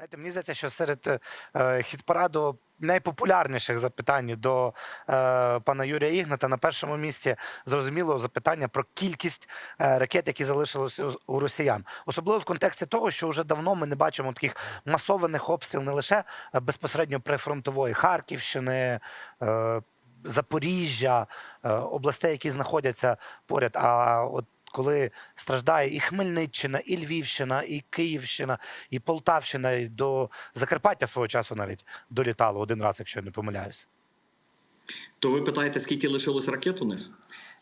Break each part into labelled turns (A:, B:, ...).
A: Знаєте, мені здається, що серед е, хіт-параду найпопулярніших запитань до е, пана Юрія Ігната на першому місці зрозуміло запитання про кількість е, ракет, які залишилися у- росіян, особливо в контексті того, що вже давно ми не бачимо таких масованих обстрілів не лише е, безпосередньо прифронтової Харківщини. Е, Запоріжжя, е, областей, які знаходяться поряд. А от коли страждає і Хмельниччина, і Львівщина, і Київщина, і Полтавщина, і до Закарпаття свого часу навіть долітало один раз, якщо я не помиляюсь.
B: То ви питаєте, скільки лишилось ракет у них?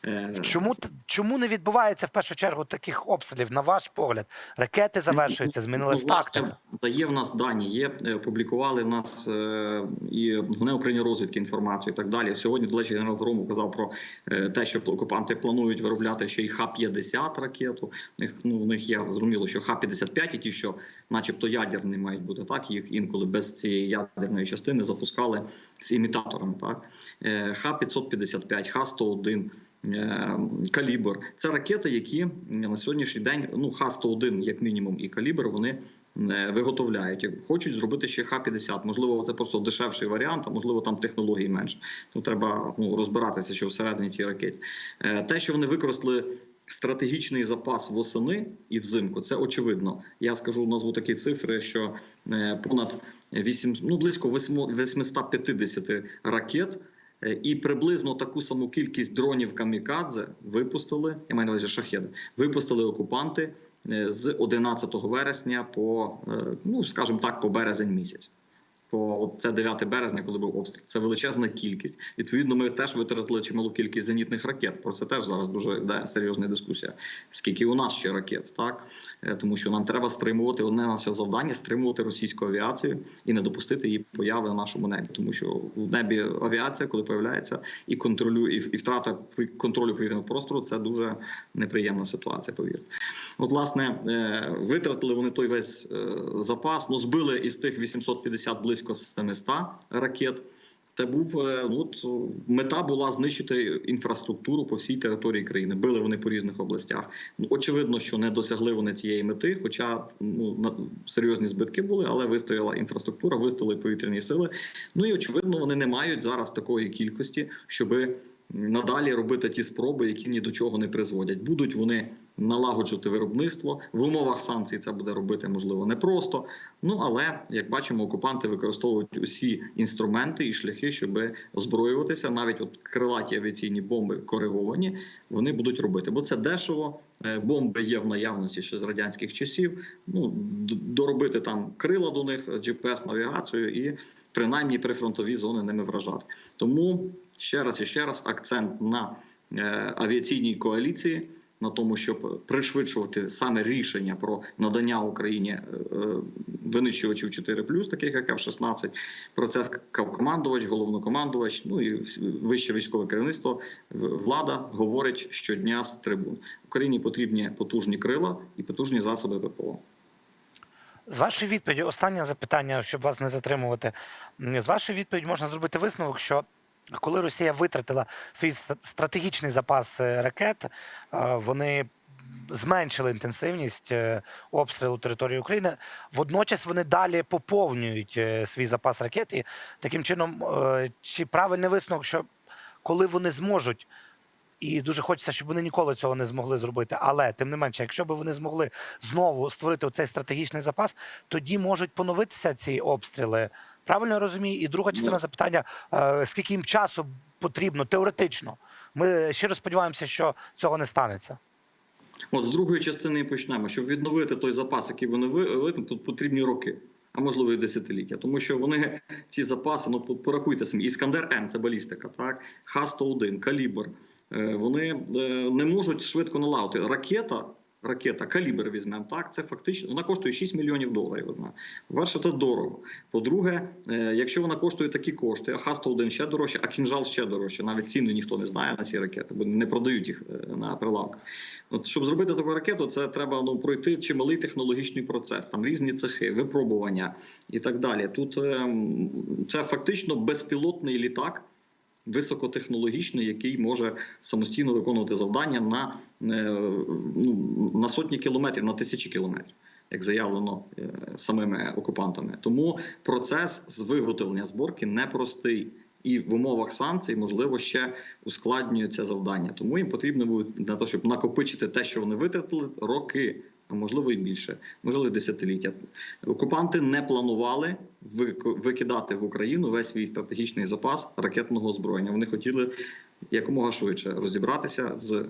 B: Е,
A: Чому чому не відбувається в першу чергу таких обстрілів? На ваш погляд, ракети завершуються, змінилась
B: Ну, власне,
A: тактика.
B: Та є в нас дані, є е, опублікували в нас е, і головне управління розвідки інформацію і так далі. Сьогодні, до речі, генерал Грому казав про е, те, що окупанти планують виробляти ще й Х-50 ракету. У них ну в них є зрозуміло, що Х-55 і ті, що, начебто, ядерні мають бути так. Їх інколи без цієї ядерної частини запускали з імітаторами. Так Е, Х-555, Х-101. Е, Калібр це ракети, які на сьогоднішній день ну Х-101, як мінімум, і калібр вони е, виготовляють. Хочуть зробити ще Х-50. Можливо, це просто дешевший варіант, а можливо там технології менше. Тут треба ну, розбиратися, що всередині тієї ракети. Е, Те, що вони використали. Стратегічний запас восени і взимку це очевидно. Я скажу назву такі цифри, що понад 8, ну близько 850 ракет і приблизно таку саму кількість дронів камікадзе випустили. Я маю на увазі шахеди, випустили окупанти е, з 11 вересня по е, ну скажімо так, по березень місяць. По це 9 березня, коли був обстріл. Це величезна кількість. Відповідно, ми теж витратили чималу кількість зенітних ракет. Про це теж зараз дуже йде серйозна дискусія. Скільки у нас ще ракет, так Е, тому що нам треба стримувати одне наше завдання стримувати російську авіацію і не допустити її появи на нашому небі. Тому що в небі авіація, коли появляється, і контролює і, і втрата контролю повітряного простору, це дуже неприємна ситуація. Повірте. От, власне, е, витратили вони той весь е, запас. Ну збили із тих 850 близько 700 ракет. Це був е, ну, от, мета була знищити інфраструктуру по всій території країни. Били вони по різних областях. Ну очевидно, що не досягли вони цієї мети, хоча ну серйозні збитки були, але вистояла інфраструктура, вистояли повітряні сили. Ну і очевидно, вони не мають зараз такої кількості, щоби надалі робити ті спроби, які ні до чого не призводять. Будуть вони налагоджувати виробництво в умовах санкцій. Це буде робити можливо непросто. Ну але як бачимо, окупанти використовують усі інструменти і шляхи, щоб озброюватися. Навіть от крилаті авіаційні бомби кориговані, вони будуть робити, бо це дешево. Е, Бомби є в наявності ще з радянських часів. Ну доробити там крила до них, GPS навігацію і принаймні прифронтові зони ними вражати. Тому ще раз і ще раз акцент на е, авіаційній коаліції. На тому, щоб пришвидшувати саме рішення про надання Україні е, винищувачів 4 таких як F-16, процес командувач, головнокомандувач, ну і вище військове керівництво, влада говорить щодня з трибун. Україні потрібні потужні крила і потужні засоби ППО.
A: З вашої відповіді, останнє запитання, щоб вас не затримувати. З вашої відповіді можна зробити висновок, що коли Росія витратила свій стратегічний запас е, ракет, е, вони зменшили інтенсивність е, обстрілу території України. Водночас вони далі поповнюють е, свій запас ракет. І таким чином, е, чи правильний висновок, що коли вони зможуть і дуже хочеться, щоб вони ніколи цього не змогли зробити. Але тим не менше, якщо б вони змогли знову створити цей стратегічний запас, тоді можуть поновитися ці обстріли. Правильно я розумію? І друга частина
B: Ну.
A: запитання: скільки їм часу потрібно теоретично? Ми щиро сподіваємося, що цього не станеться.
B: От з другої частини почнемо. Щоб відновити той запас, який вони ви- ви- тут потрібні роки, а можливо і десятиліття. Тому що вони ці запаси, ну порахуйте самі, Іскандер М це балістика, так Х-101, калібр. е, Вони е, не можуть швидко налагодити. Ракета. Ракета калібр візьмемо так. Це фактично вона коштує 6 мільйонів доларів. Одна перше, це дорого. По-друге, е, якщо вона коштує такі кошти, а Х-101 ще дорожче, а кінжал ще дорожче. Навіть ціни ніхто не знає на ці ракети, бо не продають їх е, на прилавках. От щоб зробити таку ракету, це треба ну пройти чималий технологічний процес, там різні цехи, випробування і так далі. Тут е, це фактично безпілотний літак. Високотехнологічний, який може самостійно виконувати завдання на, е, ну, на сотні кілометрів, на тисячі кілометрів. як заявлено е, самими окупантами. Тому процес з виготовлення зборки непростий. І в умовах санкцій, можливо, ще ускладнює це завдання. Тому їм потрібно буде для того, щоб накопичити те, що вони витратили, роки, а можливо і більше, можливо, десятиліття. Окупанти не планували викидати в Україну весь свій стратегічний запас ракетного озброєння. Вони хотіли якомога швидше розібратися з, е,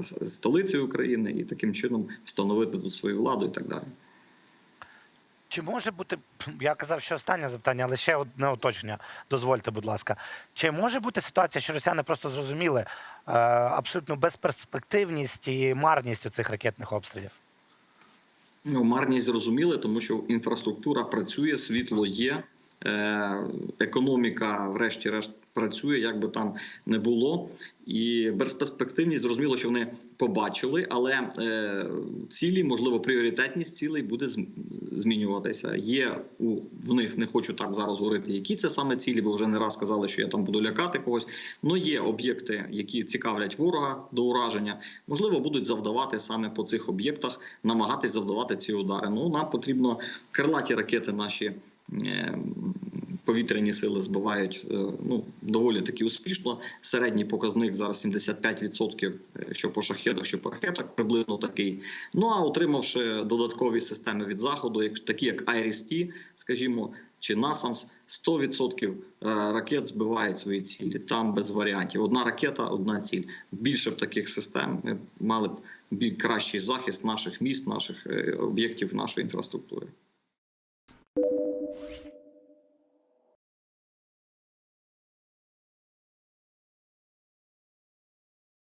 B: з столицею України і таким чином встановити тут свою владу і так далі.
A: Чи може бути, я казав, що останнє запитання, але ще одне уточнення. Дозвольте, будь ласка. Чи може бути ситуація, що росіяни просто зрозуміли е, абсолютну безперспективність і марність у цих ракетних обстрілів?
B: Ну, марність зрозуміли, тому що інфраструктура працює, світло є, е, економіка, врешті-решт, працює, як би там не було. І безперспективність зрозуміло, що вони побачили, але е, цілі, можливо, пріоритетність цілей буде змінюватися. Є у в них, не хочу так зараз говорити, які це саме цілі, бо вже не раз казали, що я там буду лякати когось. Ну є об'єкти, які цікавлять ворога до ураження. Можливо, будуть завдавати саме по цих об'єктах, намагатись завдавати ці удари. Ну нам потрібно крилаті ракети наші. Повітряні сили збивають е, ну доволі таки успішно. Середній показник зараз 75%, е, що по шахедах, що по ракетах, приблизно такий. Ну а отримавши додаткові системи від заходу, як такі як IRIS-T, скажімо, чи NASAMS, 100% е, ракет збивають свої цілі. Там без варіантів. Одна ракета, одна ціль. Більше б таких систем ми мали б бі- кращий захист наших міст, наших об'єктів, нашої інфраструктури.